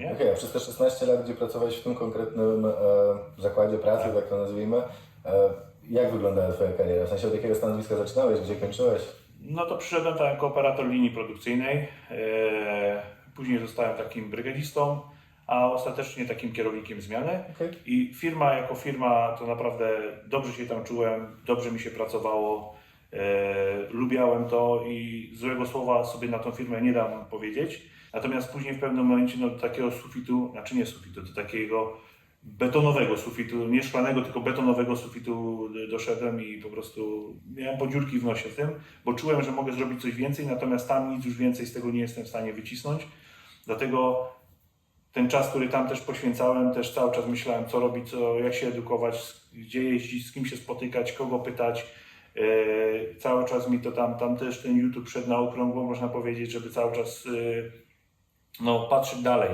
Nie? Okej, przez te 16 lat, gdzie pracowałeś w tym konkretnym e, zakładzie pracy, tak to nazwijmy, e, jak wyglądała Twoja kariera? W sensie od jakiego stanowiska zaczynałeś, gdzie kończyłeś? No to przyszedłem tam jako operator linii produkcyjnej. e, Później zostałem takim brygadzistą, a ostatecznie takim kierownikiem zmiany. Okej. I firma jako firma to naprawdę dobrze się tam czułem, dobrze mi się pracowało, lubiałem to i złego słowa sobie na tą firmę nie dam powiedzieć. Natomiast później w pewnym momencie no, do takiego sufitu, znaczy nie sufitu, do takiego betonowego sufitu, nie szklanego, tylko betonowego sufitu doszedłem i po prostu miałem podziurki w nosie w tym, bo czułem, że mogę zrobić coś więcej, natomiast tam nic już więcej z tego nie jestem w stanie wycisnąć. Dlatego ten czas, który tam też poświęcałem, też cały czas myślałem, co robić, co, jak się edukować, gdzie jeździć, z kim się spotykać, kogo pytać. E, cały czas mi to tam, tam też ten YouTube szedł na okrągło, można powiedzieć, żeby cały czas e, no, patrzeć dalej.